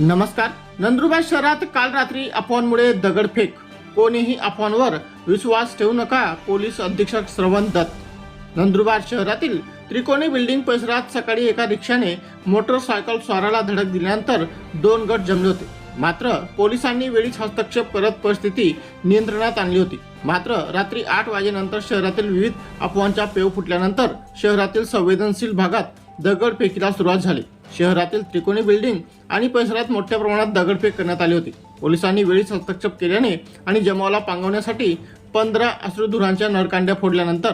नमस्कार. नंदुरबार शहरात काल रात्री अफवांमुळे दगडफेक. कोणीही अफवांवर विश्वास ठेवू नका पोलीस अधीक्षक श्रवण दत्त. नंदुरबार शहरातील त्रिकोणी बिल्डिंग परिसरात सकाळी एका रिक्षाने मोटरसायकल स्वाराला धडक दिल्यानंतर दोन गट जमले होते. मात्र पोलिसांनी वेळीच हस्तक्षेप करत परिस्थिती नियंत्रणात आणली होती. मात्र रात्री आठ वाजेनंतर शहरातील विविध अफवांचा पेव फुटल्यानंतर शहरातील संवेदनशील भागात दगडफेकीला सुरुवात झाली. शहरातील त्रिकोणी बिल्डिंग आणि परिसरात मोठ्या प्रमाणात दगडफेक करण्यात आली होती. पोलिसांनी वेळीच हस्तक्षेप केल्याने आणि जमावाला पांगवण्यासाठी पंधरा अश्रुधुरांच्या नळकांड्या फोडल्यानंतर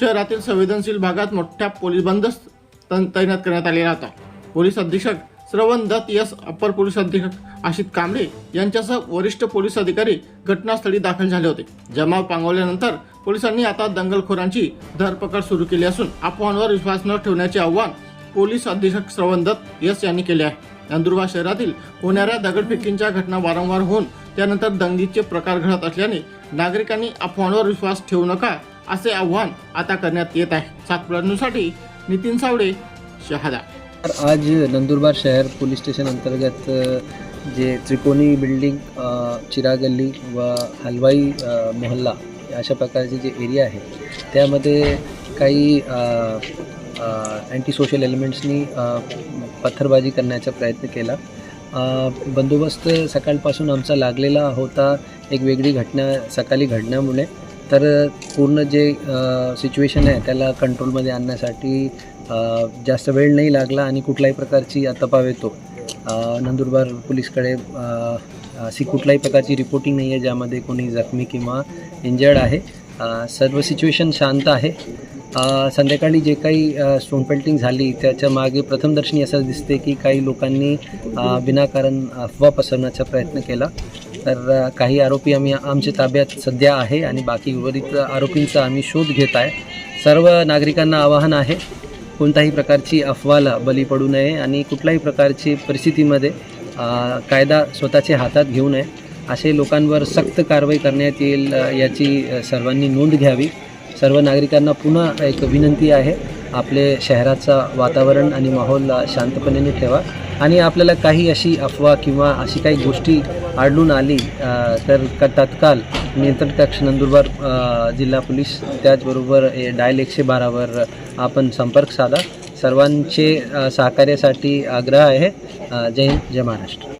शहरातील संवेदनशील भागात मोठ्या पोलीस बंदोबस्त तैनात करण्यात आलेला होता. पोलीस अधीक्षक श्रवण दत्त यस अप्पर पोलीस अधीक्षक आशित कांबळे यांच्यासह वरिष्ठ पोलीस अधिकारी घटनास्थळी दाखल झाले होते. जमाव पांगवल्यानंतर पोलिसांनी आता दंगलखोरांची धरपकड सुरू केली असून अफवांवर विश्वास न ठेवण्याचे आव्हान पोलीस अधीक्षक श्रवण दत्त यस यांनी केले आहे. नंदुरबार शहरातील होणाऱ्या दगडफेकींच्या घटना वारंवार होऊन त्यानंतर दंगलीचे प्रकार घडत असल्याने नागरिकांनी अफवांवर विश्वास ठेवू नका असे आव्हान आता करण्यात येत आहे. सातपुड्यासाठी नितीन सावडे शहादा. आज नंदुरबार शहर पोलीस स्टेशन अंतर्गत जे त्रिकोणी बिल्डिंग चिरागल्ली गल्ली व हलवाई मोहल्ला अशा प्रकारचे जे एरिया आहे त्यामध्ये काही अँटी सोशल एलिमेंट्सनी पत्थरबाजी करण्याचा प्रयत्न केला. बंदोबस्त सकाळपासून आमचा लागलेला होता. एक वेगळी घटना सकाळी घडण्यामुळे तर पूर्ण जे सिच्युएशन आहे त्याला कंट्रोलमध्ये आणण्यासाठी जास्त वेळ नाही लागला आणि कुठल्याही प्रकारची तपाव येतो. नंदुरबार पोलीसकडे अशी कुठल्याही प्रकारची रिपोर्टिंग नाही आहे ज्यामध्ये कोणी जखमी किंवा इंजर्ड आहे. सर्व सिच्युएशन शांत आहे. संध्याकाळी जे काही स्टोन पेल्टिंग झाली त्याच्यामागे प्रथमदर्शनी असं दिसते की काही लोकांनी विनाकारण अफवा पसरण्याचा प्रयत्न केला. तर काही आरोपी आम्ही आमच्या ताब्यात सध्या आहे आणि बाकी उर्वरित आरोपींचा आम्ही शोध घेत आहे. सर्व नागरिकांना आवाहन आहे कोणत्याही प्रकारची अफवाला बली पडू नये आणि कुठल्याही प्रकारची परिस्थितीमध्ये कायदा स्वतःच्या हातात घेऊ नये. असे लोकांवर सक्त कारवाई करण्यात येईल याची सर्वांनी नोंद घ्यावी. सर्व नागरिकांना पुन्हा एक विनंती आहे. आपले शहराचा वातावरण आणि माहोल शांतपणे ठेवा. आणि आपल्याला काही अशी अफवा किंवा अशी काही गोष्टी आढळून आली तर क तत्काल नियंत्रण कक्ष नंदुरबार जिल्हा पोलीस त्याचबरोबर ए, डायल एकशे बारावर आपण संपर्क साधा. सर्वांचे सहकार्यासाठी आग्रह आहे. जय हिंद जय महाराष्ट्र.